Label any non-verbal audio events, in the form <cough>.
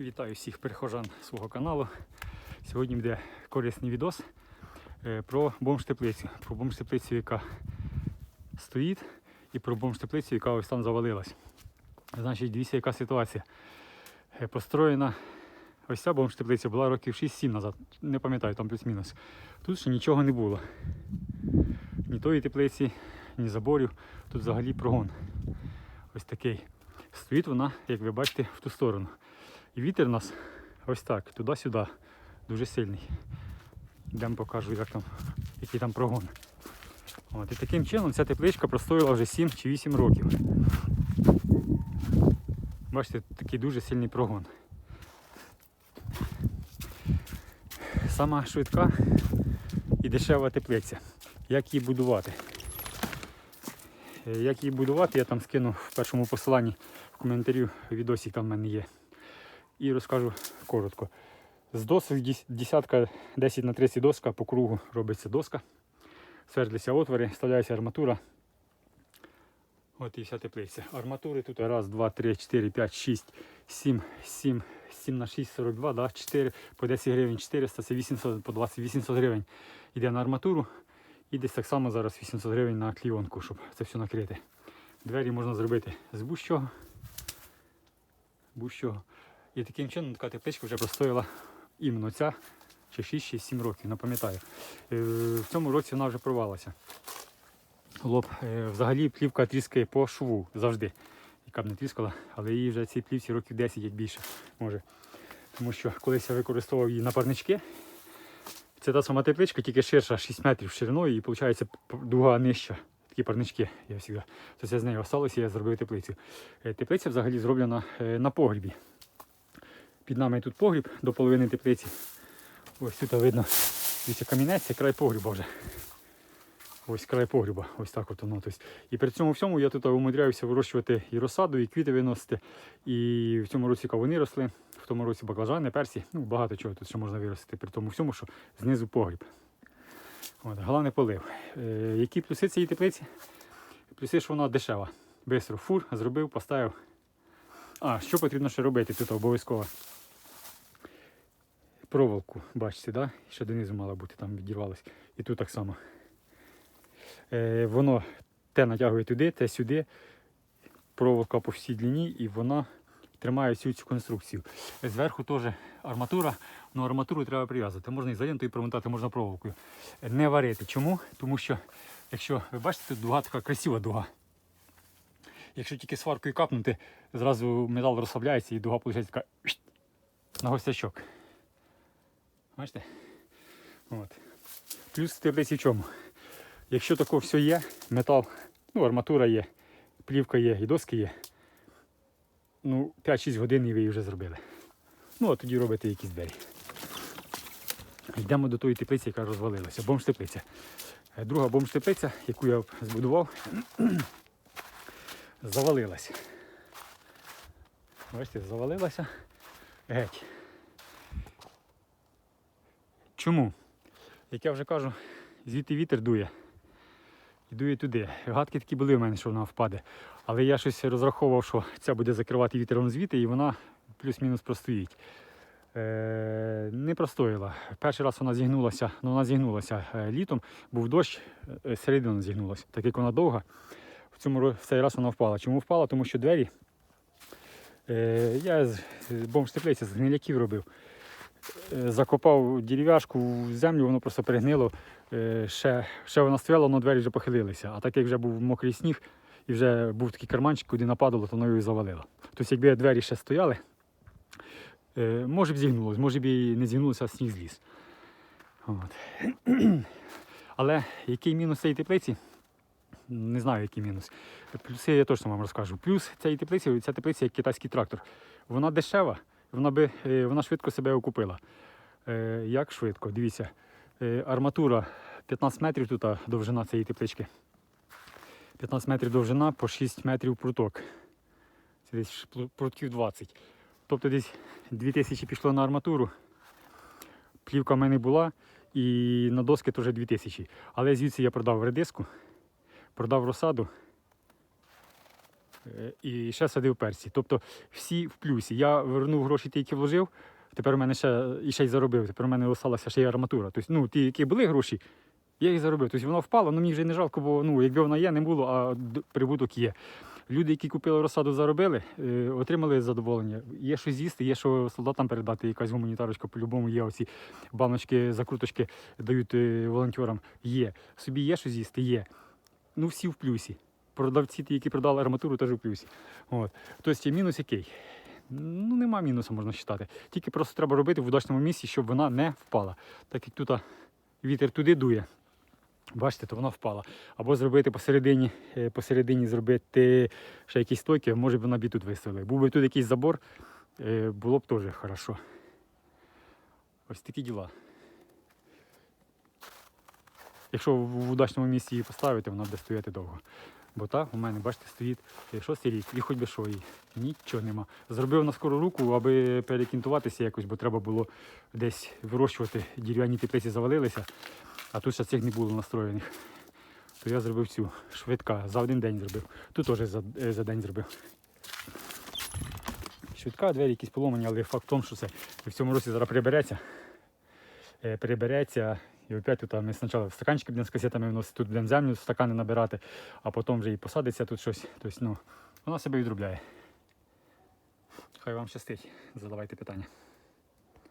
Вітаю всіх перехожан свого каналу. Сьогодні буде корисний відос е, про бомж-теплицю. Про бомж-теплицю, яка стоїть, і про бомж-теплицю, яка ось там завалилась. Значить, дивіться, яка ситуація. Е, Построєна ось ця бомж-теплиця була років 6-7 назад. Не пам'ятаю, там плюс-мінус. Тут ще нічого не було. Ні тої теплиці, ні заборів. Тут взагалі прогон. Ось такий. Стоїть вона, як ви бачите, в ту сторону. І вітер у нас ось так, туди-сюди, дуже сильний. Йдемо покажу, як там, який там прогон. От, і таким чином ця тепличка простоїла вже 7 чи 8 років. Бачите, такий дуже сильний прогон. Сама швидка і дешева теплиця. Як її будувати? Е, Як її будувати, я там скину в першому посиланні в коментарі відосик там в мене є. І розкажу коротко. З досок десятка 10 на 30 доска по кругу робиться доска. Свердлися отвори, вставляється арматура. От і вся теплиця. Арматури тут раз, два, три, 4, 5, 6, 7, 7, 7 на 6, 42, да, 4, по 10 гривень 400, це 800, по 20, 800 гривень йде на арматуру. І десь так само зараз 800 гривень на клійонку, щоб це все накрити. Двері можна зробити з будь-чого. І таким чином така тепличка вже простояла іменно ця чи 6 чи 7 років, не пам'ятаю. Е, В цьому році вона вже порвалася. Лоб, е, взагалі плівка тріскає по шву завжди. Яка б не тріскала, але її вже цій плівці років 10 як більше може. Тому що колись я використовував її на парнички. Це та сама тепличка, тільки ширша 6 метрів шириною і виходить дуга нижча. Такі парнички я завжди. Це з нею осталося, я зробив теплицю. Е, Теплиця взагалі зроблена на погрібі. Під нами тут погріб до половини теплиці. Ось тут видно, дивіться, камінець, це край погріба вже. Ось край погріба, ось так от воно. Тобто. І при цьому всьому я тут умудряюся вирощувати і розсаду, і квіти виносити. І в цьому році кавуни росли, в тому році баклажани, персі, ну багато чого тут ще можна виростити, при тому всьому, що знизу погріб. От, головне полив. Е, які плюси цієї теплиці? Плюси, що вона дешева. Бистро фур, зробив, поставив. А, що потрібно ще робити тут обов'язково? Проволоку, бачите, да? ще донизу мала бути, там відірвалось. І тут так само. Е, воно те натягує туди, те сюди. Проволока по всій длині і вона тримає всю цю конструкцію. Зверху теж арматура, але арматуру треба прив'язати. Можна ізолентою промотати, можна проволокою. Не варити. Чому? Тому що, якщо ви бачите, тут дуга така красива дуга. Якщо тільки сваркою капнути, зразу метал розслабляється і дуга виходить така <sniffs> на гостячок. Бачите? От. Плюс теплиці в чому? Якщо тако все є, метал, ну, арматура є, плівка є і доски є, ну, 5-6 годин і ви її вже зробили. Ну, а тоді робите якісь двері. Йдемо до тої теплиці, яка розвалилася. Бомж-теплиця. Е, Друга бомж-теплиця, яку я збудував, <clears throat> завалилась. Бачите, завалилася геть. Чому? Як я вже кажу, звідти вітер дує. І дує туди. Гадки такі були в мене, що вона впаде. Але я щось розраховував, що ця буде закривати вітером звідти і вона плюс-мінус простоїть. Е, не простоїла. Перший раз вона зігнулася, ну вона зігнулася е, літом, був дощ, е, середина зігнулася. Так як вона довга, в цьому в цей раз вона впала. Чому впала? Тому що двері. Е, я з бомж теплиці з гниляків робив. Е, Закопав дерев'яшку в землю, воно просто перегнило. Е, Ще, ще вона стояла, але двері вже похилилися. А так як вже був мокрий сніг і вже був такий карманчик, куди нападало, то воно і завалило. Тобто, якби двері ще стояли, е, може б зігнулося, може б і не зігнулося, а сніг зліз. От. <clears throat> Але який мінус цієї теплиці? Не знаю, який мінус. Плюси я точно вам розкажу. Плюс цієї теплиці, ця теплиця як китайський трактор. Вона дешева, вона, би, е, вона швидко себе окупила. Е, Як швидко? Дивіться, е, арматура 15 метрів тут довжина цієї теплички. 15 метрів довжина по 6 метрів пруток. Це десь прутків 20. Тобто десь 2000 пішло на арматуру. Плівка в мене була і на доски теж 2000. Але звідси я продав редиску, продав розсаду. Е, І ще садив перці. Тобто всі в плюсі. Я вернув гроші, ті, які вложив. Тепер у мене ще і ще й заробив. Тепер у мене залишилася ще й арматура. Тобто, ну, ті, які були гроші, я їх заробив. Тобто вона впала, ну мені вже не жалко, бо ну, якби вона є, не було, а прибуток є. Люди, які купили розсаду, заробили, е, отримали задоволення. Є що з'їсти, є що солдатам передати, якась гуманітарочка по-любому є. Оці баночки, закруточки дають е, волонтерам. Є. Собі є що з'їсти, є. Ну всі в плюсі. Продавці, ті, які продали арматуру, теж в плюсі. От. Тобто мінус який? Ну, нема мінусу, можна вважати. Тільки просто треба робити в удачному місці, щоб вона не впала. Так як тут вітер туди дує. Бачите, то вона впала. Або зробити посередині, е, посередині зробити ще якісь стойки, може б вона б тут виставили. Був би тут якийсь забор, е, було б теж хорошо. Ось такі діла. Якщо в удачному місці її поставити, вона буде стояти довго. Бо так, у мене, бачите, стоїть е, шостий рік, і хоч би що, і нічого нема. Зробив на скору руку, аби перекінтуватися якось, бо треба було десь вирощувати. Дерев'яні теплиці завалилися, а тут ще цих не було настроєних. То я зробив цю швидка, за один день зробив. Тут теж за, е, за день зробив. Швидка, двері якісь поломані, але факт в тому, що це в цьому році зараз прибереться. Е, Прибереться. І опять тут ми спочатку стаканчики блін, з касетами вносить, тут блін, землю, стакани набирати, а потім вже і посадиться тут щось. Тобто, ну, вона себе відробляє. Хай вам щастить. Задавайте питання.